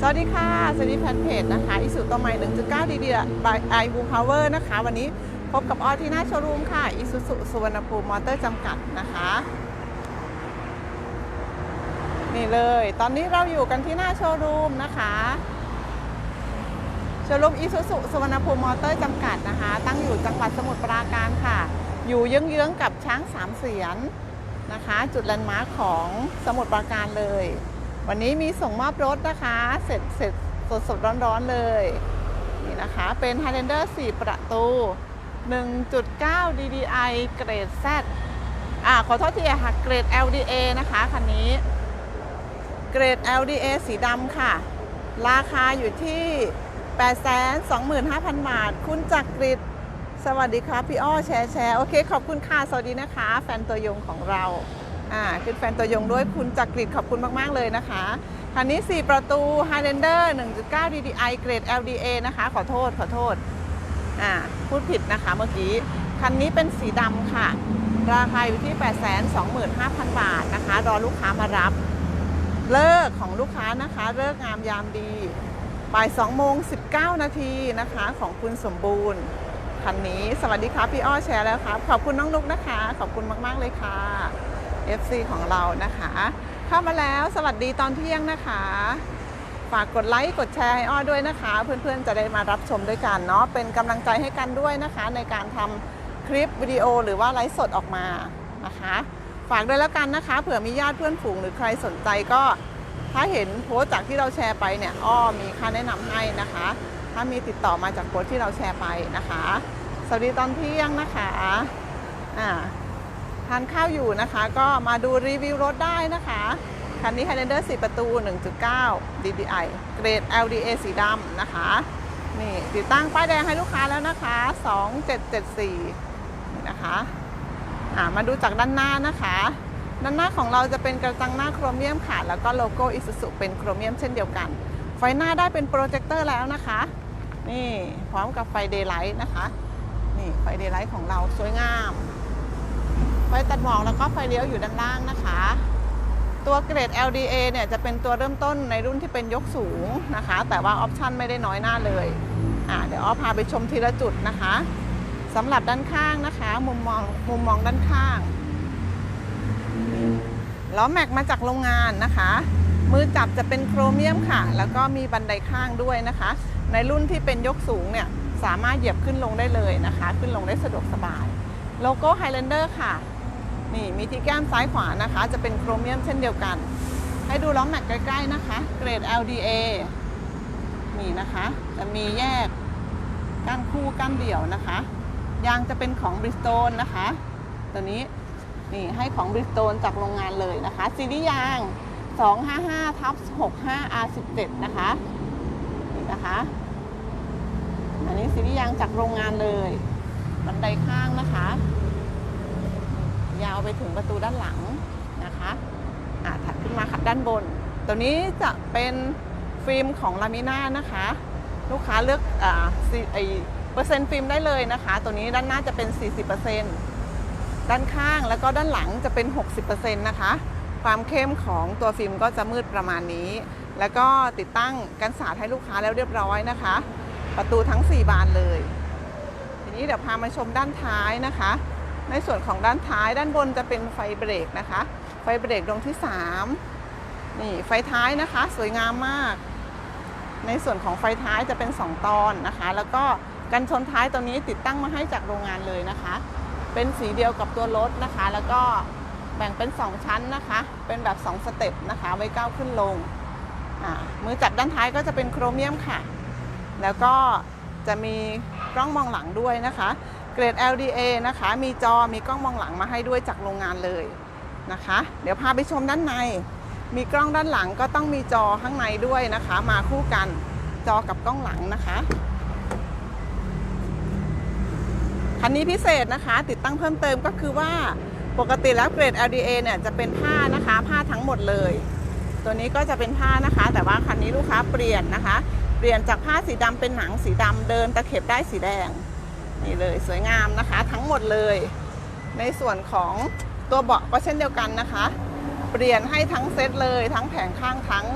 สวัสดีค่ะ สวัสดีแฟนเพจนะคะอิสุตัวใหม่ 1.9 ดีดีบายไอบูพาวเวอร์นะคะ วันนี้พบกับออที่หน้าโชว์รูมค่ะอิสุสุสุวรรณภูมิมอเตอร์จำกัดนะคะ นี่เลย ตอนนี้เราอยู่กันที่หน้าโชว์รูมนะคะโชว์รูมอิสุสุสุวรรณภูมิมอเตอร์จำกัดนะคะ ตั้งอยู่จังหวัดสมุทรปราการค่ะ อยู่เยื้องๆกับช้างสามเสียนนะคะ จุดแลนด์มาร์คของสมุทรปราการเลย วันนี้มีส่งมอบรถนะคะ เสร็จเสร็จสดสดๆร้อนๆเลย นี่นะคะเป็น Highlander 4 ประตู 1.9 DDI เกรด Z อ่าขอโทษทีค่ะ เกรด LDA นะคะคันนี้ เกรด LDA สีดำค่ะ ราคาอยู่ที่ 825,000 บาท คุณจักริดสวัสดีครับพี่อ้อแชร์แชร์โอเค ขอบคุณค่ะ สวัสดีนะคะ แฟนตัวยงของเรา อ่าคือแฟนตัวยงด้วยคุณจักริดขอบคุณมาก ๆ เลยนะคะคันนี้ 4 ประตู Highlander 1.9 DDI เกรด LDA นะคะ ขอโทษขอโทษอ่าพูดผิดนะคะเมื่อกี้ คันนี้เป็นสีดำค่ะ ราคาอยู่ที่ 825,000 บาทนะคะ รอลูกค้ามารับ เลิกของลูกค้านะคะ เลิกงามยามดีบ่าย2โมง 19 นาทีนะคะของคุณสมบูรณ์คันนี้ สวัสดีครับพี่อ้อแชร์แล้วครับ ขอบคุณน้องนุกนะคะ ขอบคุณมาก ๆ เลยค่ะ FC ของเรานะคะ เข้ามาแล้วสวัสดีตอนเที่ยงนะคะ ฝากกดไลค์กดแชร์ให้อ้อด้วยนะคะ เพื่อนๆจะได้มารับชมด้วยกันเนาะเป็นกำลังใจให้กันด้วยนะคะ ในการทำคลิปวิดีโอหรือว่าไลฟ์สดออกมานะคะ ฝากด้วยแล้วกันนะคะ เผื่อมีญาติเพื่อนฝูงหรือใครสนใจก็ถ้าเห็นโพสต์จากที่เราแชร์ไปเนี่ยอ้อมีค่าแนะนำให้นะคะ ถ้ามีติดต่อมาจากโพสต์ที่เราแชร์ไปนะคะ สวัสดีตอนเที่ยงนะคะอ่า ทานข้าวอยู่นะคะ ก็มาดูรีวิวรถได้นะคะคันนี้ Highlander 4 ประตู 1.9 DDI เกรด LDA สีดำนะคะ นี่ติดตั้งป้ายแดงให้ลูกค้าแล้วนะคะ 2774นี่นะคะอ่ามาดูจากด้านหน้านะคะ ด้านหน้าของเราจะเป็นกระจังหน้าโครเมียมค่ะ แล้วก็โลโก้ Isuzu เป็นโครเมียมเช่นเดียวกัน ไฟหน้าได้เป็นโปรเจคเตอร์แล้วนะคะ นี่พร้อมกับไฟเดย์ไลท์นะคะ นี่ไฟเดย์ไลท์ของเราสวยงาม ไฟตัดหมอกแล้วก็ไฟเลี้ยวอยู่ด้านล่างนะคะ ตัวเกรด LDA เนี่ยจะเป็นตัวเริ่มต้นในรุ่นที่เป็นยกสูงนะคะ แต่ว่าออปชันไม่ได้น้อยหน้าเลยอ่าเดี๋ยวอ้อพาไปชมทีละจุดนะคะสำหรับด้านข้างนะคะ มุมมองมุมมองด้านข้างล้อแม็กมาจากโรงงานนะคะ มือจับจะเป็นโครเมียมค่ะ แล้วก็มีบันไดข้างด้วยนะคะ ในรุ่นที่เป็นยกสูงเนี่ย สามารถเหยียบขึ้นลงได้เลยนะคะ ขึ้นลงได้สะดวกสบาย โลโก้ Highlander ค่ะ นี่มีที่แก้มซ้ายขวานะคะ จะเป็นโครเมียมเช่นเดียวกัน ให้ดูล้อแม็กใกล้ๆนะคะ เกรด LDA นี่นะคะ จะมีแยกก้านคู่ก้านเดี่ยวนะคะ ยางจะเป็นของ Bridgestone นะคะ ตัวนี้นี่ให้ของ Bridgestone จากโรงงานเลยนะคะซีรีส์ยาง 255ทับ65 R17 นะคะนี่นะคะอันนี้ซีรีส์ยางจากโรงงานเลยบันไดข้างนะคะ ยาวไปถึงประตูด้านหลังนะคะอ่าถัดขึ้นมาค่ะด้านบน ตัวนี้จะเป็นฟิล์มของลามิน่านะคะ ลูกค้าเลือกอ่าไอเปอร์เซ็นต์ฟิล์มได้เลยนะคะ ตัวนี้ด้านหน้าจะเป็น 40%ด้านข้างแล้วก็ด้านหลังจะเป็น 60%นะคะ ความเข้มของตัวฟิล์มก็จะมืดประมาณนี้ แล้วก็ติดตั้งกันสาดให้ลูกค้าแล้วเรียบร้อยนะคะ ประตูทั้ง 4 บานเลย ทีนี้เดี๋ยวพามาชมด้านท้ายนะคะ ในส่วนของด้านท้ายด้านบนจะเป็นไฟเบรกนะคะ ไฟเบรกดวงที่ 3 นี่ไฟท้ายนะคะ สวยงามมาก ในส่วนของไฟท้ายจะเป็น 2 ตอนนะคะ แล้วก็กันชนท้ายตัวนี้ติดตั้งมาให้จากโรงงานเลยนะคะ เป็นสีเดียวกับตัวรถนะคะ แล้วก็แบ่งเป็น 2 ชั้นนะคะ เป็นแบบ 2 สเต็ปนะคะ ไว้ก้าวขึ้นลง มือจับด้านท้ายก็จะเป็นโครเมียมค่ะ แล้วก็จะมีกล้องมองหลังด้วยนะคะ เกรด LDA นะคะ มีจอมีกล้องมองหลังมาให้ด้วยจากโรงงานเลยนะคะ เดี๋ยวพาไปชมด้านใน มีกล้องด้านหลังก็ต้องมีจอข้างในด้วยนะคะ มาคู่กันจอกับกล้องหลังนะคะคันนี้พิเศษนะคะ ติดตั้งเพิ่มเติมก็คือว่าปกติแล้วเกรด LDA เนี่ยจะเป็นผ้านะคะ ผ้าทั้งหมดเลย ตัวนี้ก็จะเป็นผ้านะคะ แต่ว่าคันนี้ลูกค้าเปลี่ยนนะคะ เปลี่ยนจากผ้าสีดำเป็นหนังสีดำเดินตะเข็บได้สีแดง นี่เลยสวยงามนะคะทั้งหมดเลย ในส่วนของตัวเบาะก็เช่นเดียวกันนะคะ เปลี่ยนให้ทั้งเซตเลย ทั้งแผงข้างทั้ง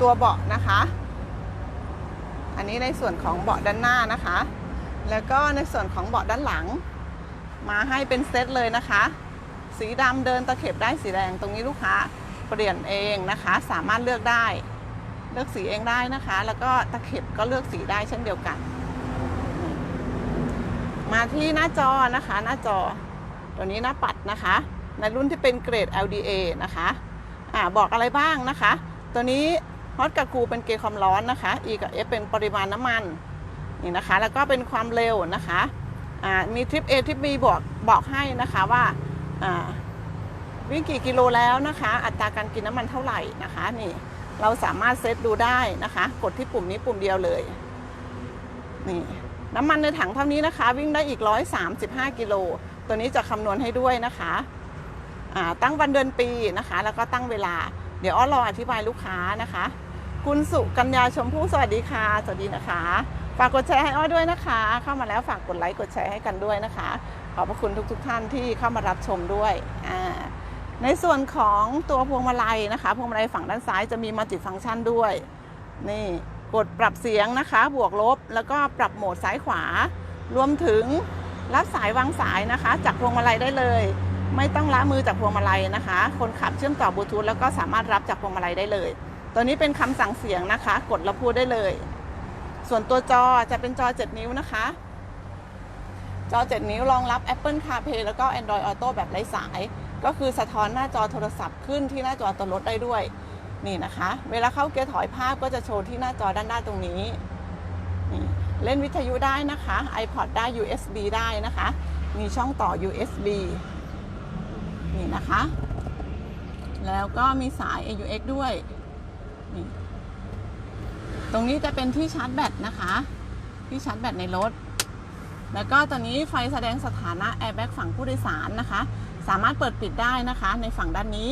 ตัวเบาะนะคะ อันนี้ในส่วนของเบาะด้านหน้านะคะ แล้วก็ในส่วนของเบาะด้านหลัง มาให้เป็นเซตเลยนะคะ สีดำเดินตะเข็บได้สีแดงตรงนี้ลูกค้าเปลี่ยนเองนะคะ สามารถเลือกได้ เลือกสีเองได้นะคะ แล้วก็ตะเข็บก็เลือกสีได้เช่นเดียวกัน มาที่หน้าจอนะคะ หน้าจอ ตัวนี้หน้าปัดนะคะ ในรุ่นที่เป็นเกรด LDA นะคะอ่าบอกอะไรบ้างนะคะ ตัวนี้ฮอตกับคูเป็นเกรความร้อนนะคะ E กับ F เป็นปริมาณน้ำมันนี่นะคะ แล้วก็เป็นความเร็วนะคะอ่ามีทริป A ทริป B บอกบอกให้นะคะว่าอ่าวิ่งกี่กิโลแล้วนะคะ อัตราการกินน้ำมันเท่าไหร่นะคะนี่เราสามารถเซตดูได้นะคะ กดที่ปุ่มนี้ปุ่มเดียวเลยนี่ น้ำมันในถังเท่านี้นะคะ วิ่งได้อีก 135 กิโล ตัวนี้จะคำนวณให้ด้วยนะคะตั้งวันเดือนปีนะคะ แล้วก็ตั้งเวลา เดี๋ยวอ้อรออธิบายลูกค้านะคะ คุณสุกัญญาชมพู่สวัสดีค่ะ สวัสดีนะคะ ฝากกดแชร์ให้อ้อด้วยนะคะ เข้ามาแล้วฝากกดไลค์กดแชร์ให้กันด้วยนะคะ ขอบพระคุณทุกๆทท่านที่เข้ามารับชมด้วย ในส่วนของตัวพวงมาลัยนะคะ พวงมาลัยฝั่งด้านซ้ายจะมีมัลติฟังก์ชันด้วย นี่ กดปรับเสียงนะคะ บวกลบ แล้วก็ปรับโหมดซ้ายขวา รวมถึงรับสายวางสายนะคะ จากพวงมาลัยได้เลย ไม่ต้องละมือจากพวงมาลัยนะคะ คนขับเชื่อมต่อบลูทูธแล้วก็สามารถรับจากพวงมาลัยได้เลย ตัวนี้เป็นคำสั่งเสียงนะคะ กดแล้วพูดได้เลย ส่วนตัวจอจะเป็นจอ 7 นิ้วนะคะ จอ 7 นิ้วรองรับ Apple CarPlay แล้วก็ Android Auto แบบไร้สาย ก็คือสะท้อนหน้าจอโทรศัพท์ขึ้นที่หน้าจอตัวรถได้ด้วย นี่นะคะ เวลาเข้าเกียร์ถอยภาพก็จะโชว์ที่หน้าจอด้านหน้าตรงนี้นี่เล่นวิทยุได้นะคะ iPod ได้ USB ได้นะคะ มีช่องต่อ USB นี่นะคะ แล้วก็มีสาย AUX ด้วยนี่ตรงนี้จะเป็นที่ชาร์จแบตนะคะ ที่ชาร์จแบตในรถ แล้วก็ตอนนี้ไฟแสดงสถานะ airbag ฝั่งผู้โดยสารนะคะ สามารถเปิดปิดได้นะคะในฝั่งด้านนี้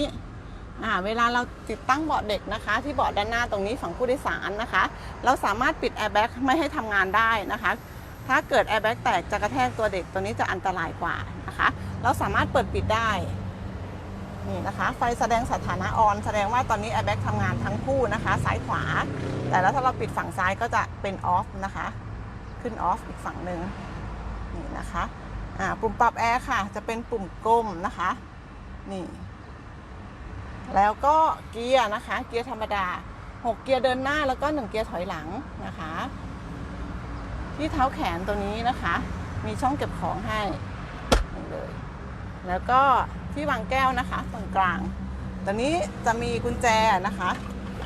อ่าเวลาเราติดตั้งเบาะเด็กนะคะ ที่เบาะด้านหน้าตรงนี้ฝั่งผู้โดยสารนะคะ เราสามารถปิด airbag ไม่ให้ทำงานได้นะคะ ถ้าเกิด airbag แตกจะกระแทกตัวเด็กตัวนี้จะอันตรายกว่านะคะ เราสามารถเปิดปิดได้นี่นะคะไฟแสดงสถานะออนแสดงว่าตอนนี้ airbag ทำงานทั้งคู่นะคะ ซ้ายขวา แต่แล้วถ้าเราปิดฝั่งซ้ายก็จะเป็น off นะคะ ขึ้น off อีกฝั่งหนึ่งนี่นะคะ อ่าปุ่มปรับแอร์ค่ะ จะเป็นปุ่มกลมนะคะ นี่ แล้วก็เกียร์นะคะ เกียร์ธรรมดา 6 เกียร์เดินหน้าแล้วก็ 1 เกียร์ถอยหลังนะคะ ที่เท้าแขนตัวนี้นะคะ มีช่องเก็บของให้เลย แล้วก็ที่วางแก้วนะคะตรงกลางตัวนี้จะมีกุญแจนะคะ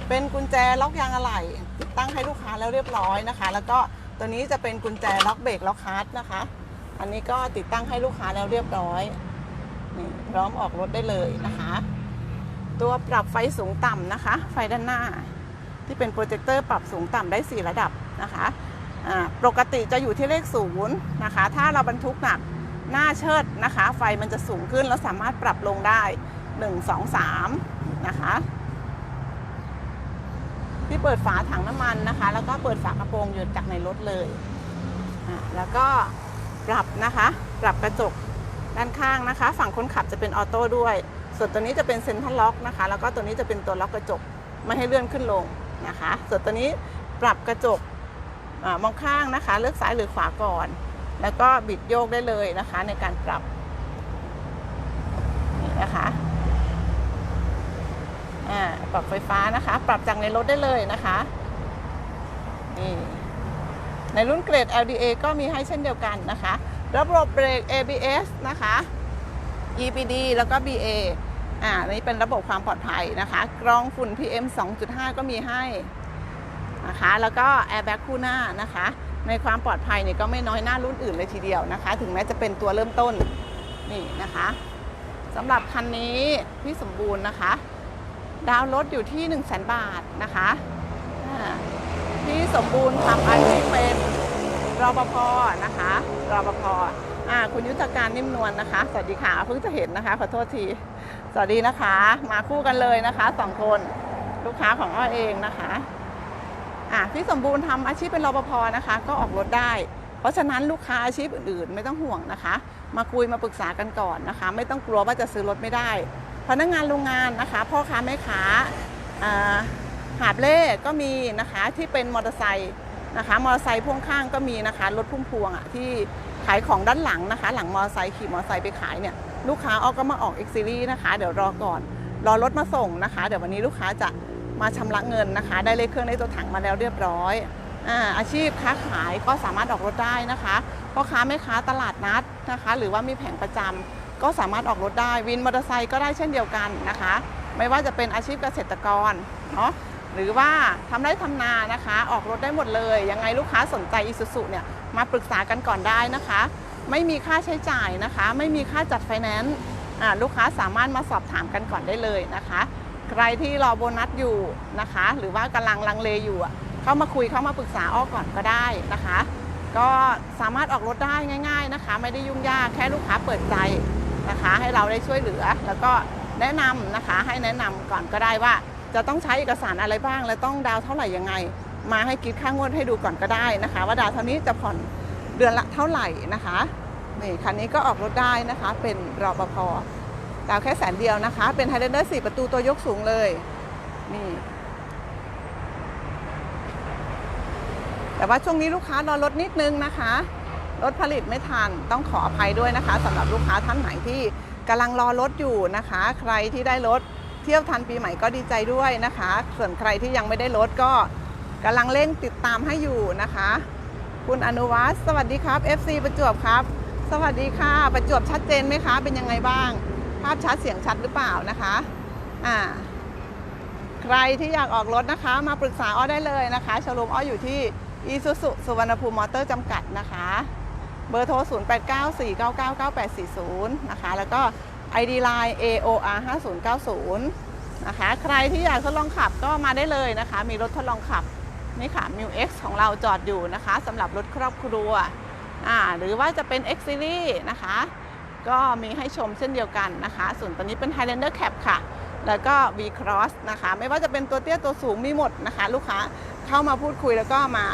เป็นกุญแจล็อกยางอะไหล่ติดตั้งให้ลูกค้าแล้วเรียบร้อยนะคะ แล้วก็ตัวนี้จะเป็นกุญแจล็อกเบรกล็อกคลัตช์นะคะ อันนี้ก็ติดตั้งให้ลูกค้าแล้วเรียบร้อยนี่พร้อมออกรถได้เลยนะคะ ตัวปรับไฟสูงต่ำนะคะ ไฟด้านหน้า ที่เป็นโปรเจคเตอร์ปรับสูงต่ำได้ 4 ระดับนะคะปกติจะอยู่ที่เลขศูนย์นะคะ ถ้าเราบรรทุกหนักหน้าเชิดนะคะ ไฟมันจะสูงขึ้นแล้วสามารถปรับลงได้ 1 2 3 นะคะ ที่เปิดฝาถังน้ำมันนะคะ แล้วก็เปิดฝากระโปรงอยู่จากในรถเลย แล้วก็ปรับนะคะ ปรับกระจก ด้านข้างนะคะ ฝั่งคนขับจะเป็นออโต้ด้วย ส่วนตัวนี้จะเป็นเซ็นทรัลล็อกนะคะ แล้วก็ตัวนี้จะเป็นตัวล็อกกระจกไม่ให้เลื่อนขึ้นลงนะคะ ส่วนตัวนี้ปรับกระจกอมองข้างนะคะ เลือกซ้ายหรือขวาก่อน แล้วก็บิดโยกได้เลยนะคะ ในการปรับนี่นะคะอ่าปรับไฟฟ้านะคะ ปรับจากในรถได้เลยนะคะนี่ในรุ่นเกรด LDA ก็มีให้เช่นเดียวกันนะคะ ระบบเบรก ABS นะคะ EPD แล้วก็ BA อ่านนี้เป็นระบบความปลอดภัยนะคะ กรองฝุ่น PM 2.5 ก็มีให้นะคะ แล้วก็ airbag คู่หน้านะคะ ในความปลอดภัยเนี่ยก็ไม่น้อยหน้ารุ่นอื่นเลยทีเดียวนะคะ ถึงแม้จะเป็นตัวเริ่มต้นนี่นะคะสำหรับคันนี้พี่สมบูรณ์นะคะ ดาวน์รถอยู่ที่ 1 0 0 0 0แบาทนะคะอ่าพี่สมบูรณ์ทำอาชีพเป็น รปภนะคะรปภอ่าคุณยุทธการนิ่มนวลนะคะ สวัสดีค่ะเพิ่งจะเห็นนะคะขอโทษทีสวัสดีนะคะ มาคู่กันเลยนะคะสองคนลูกค้าของอ้อเองนะคะอะพี่สมบูรณ์ทำอาชีพเป็นรปภนะคะ ก็ออกรถได้ เพราะฉะนั้นลูกค้าอาชีพอื่นๆ ไม่ต้องห่วงนะคะ มาคุยมาปรึกษากันก่อนนะคะ ไม่ต้องกลัวว่าจะซื้อรถไม่ได้ พนักงานโรงงานนะคะ พ่อค้าแม่ค้าอ่าหาบเล่ก็มีนะคะที่เป็นมอเตอร์ไซค์ นะคะ มอเตอร์ไซค์พ่วงข้างก็มีนะคะ รถพุ่มพวงอะที่ขายของด้านหลังนะคะ หลังมอเตอร์ไซค์ขี่มอเตอร์ไซค์ไปขายเนี่ย ลูกค้าออกก็มาออก X Series นะคะ เดี๋ยวรอก่อน รอรถมาส่งนะคะ เดี๋ยววันนี้ลูกค้าจะมาชำระเงินนะคะ ได้เลขเครื่องได้ตัวถังมาแล้วเรียบร้อยอาอาชีพค้าขายก็สามารถออกรถได้นะคะพ่อค้าแม่ค้าตลาดนัดนะคะ หรือว่ามีแผงประจำก็สามารถออกรถได้วินมอเตอร์ไซค์ก็ได้เช่นเดียวกันนะคะ ไม่ว่าจะเป็นอาชีพเกษตรกรเนาะ หรือว่าทำไร่ทำนานะคะ ออกรถได้หมดเลย ยังไงลูกค้าสนใจอีซูซุเนี่ยมาปรึกษากันก่อนได้นะคะ ไม่มีค่าใช้จ่ายนะคะ ไม่มีค่าจัดไฟแนนซ์ลูกค้าสามารถมาสอบถามกันก่อนได้เลยนะคะ ใครที่รอโบนัสอยู่นะคะ หรือว่ากำลังลังเลอยู่อะเข้ามาคุยเข้ามาปรึกษาอ้อก่อนก็ได้นะคะ ก็สามารถออกรถได้ง่าย ๆนะคะ ไม่ได้ยุ่งยากแค่ลูกค้าเปิดใจนะคะ ให้เราได้ช่วยเหลือ แล้วก็แนะนำนะคะ ให้แนะนำก่อนก็ได้ว่า จะต้องใช้เอกสารอะไรบ้าง และต้องดาวเท่าไหร่ยังไง มาให้คิดค่างวดให้ดูก่อนก็ได้นะคะ ว่าดาวเท่านี้จะผ่อนเดือนละเท่าไหร่นะคะนี่คันนี้ก็ออกรถได้นะคะ เป็นรอปภดาวแค่แสนเดียวนะคะ เป็นไฮเดอร์สี่ประตูตัวยกสูงเลยนี่แต่ว่าช่วงนี้ลูกค้ารอรถนิดนึงนะคะรถผลิตไม่ทันต้องขออภัยด้วยนะคะสำหรับลูกค้าท่านไหนที่กำลังรอรถอยู่นะคะ ใครที่ได้รถ เที่ยวทันปีใหม่ก็ดีใจด้วยนะคะ ส่วนใครที่ยังไม่ได้รถก็กำลังเร่งติดตามให้อยู่นะคะ คุณอนุวัฒน์สวัสดีครับ FC ประจวบครับ สวัสดีค่ะ ประจวบชัดเจนไหมคะ เป็นยังไงบ้าง ภาพชัดเสียงชัดหรือเปล่านะคะอ่าใครที่อยากออกรถนะคะ มาปรึกษาอ้อได้เลยนะคะชว์รูมอ้ออยู่ที่อีซูซุสุวรรณภูมิมอเตอร์จำกัดนะคะ เบอร์โทร 0894999840 นะคะ แล้วก็ ID Line AOR 5090นะคะ ใครที่อยากทดลองขับก็มาได้เลยนะคะ มีรถทดลองขับ นี่ค่ะ m ิ X ของเราจอดอยู่นะคะสำหรับรถครอบครัวอ่าหรือว่าจะเป็น X Series นะคะ ก็มีให้ชมเช่นเดียวกันนะคะ ส่วนตัวนี้เป็น Highlander Cap ค่ะ แล้วก็ V Cross นะคะ ไม่ว่าจะเป็นตัวเตี้ยตัวสูงมีหมดนะคะ ลูกค้าเข้ามาพูดคุยแล้วก็มา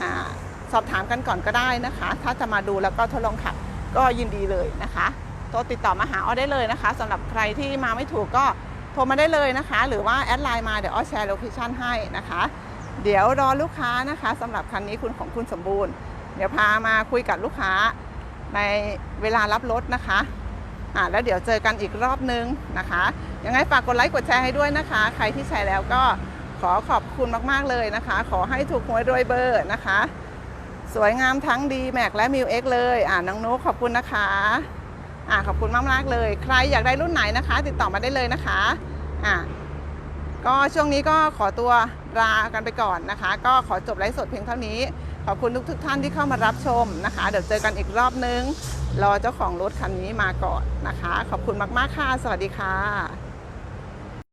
อาสอบถามกันก่อนก็ได้นะคะ ถ้าจะมาดูแล้วก็ทดลองขับก็ยินดีเลยนะคะ โทรติดต่อมาหาอ้อได้เลยนะคะสำหรับใครที่มาไม่ถูกก็โทรมาได้เลยนะคะ หรือว่าแอดไลน์มาเดี๋ยวอ้อแชร์โลเคชั่นให้นะคะ เดี๋ยวรอลูกค้านะคะสำหรับคันนี้คุณของคุณสมบูรณ์ เดี๋ยวพามาคุยกับลูกค้าในเวลารับรถนะคะอ่าแล้วเดี๋ยวเจอกันอีกรอบนึงนะคะยังไงฝากกดไลค์กดแชร์ให้ด้วยนะคะ ใครที่แชร์แล้วก็ขอขอบคุณมากๆเลยนะคะ ขอให้ถูกหวยรวยเบอร์นะคะ สวยงามทั้งดีแม็กและมิวเอ็กเลยอ่าน้องนุ๊กขอบคุณนะคะ อ่าขอบคุณมากๆเลย ใครอยากได้รุ่นไหนนะคะ ติดต่อมาได้เลยนะคะอ่าก็ช่วงนี้ก็ขอตัวลากันไปก่อนนะคะ ก็ขอจบไลฟ์สดเพียงเท่านี้ ขอบคุณทุกทุกท่านที่เข้ามารับชมนะคะ เดี๋ยวเจอกันอีกรอบนึง รอเจ้าของรถคันนี้มาก่อนนะคะ ขอบคุณมากๆค่ะ สวัสดีค่ะ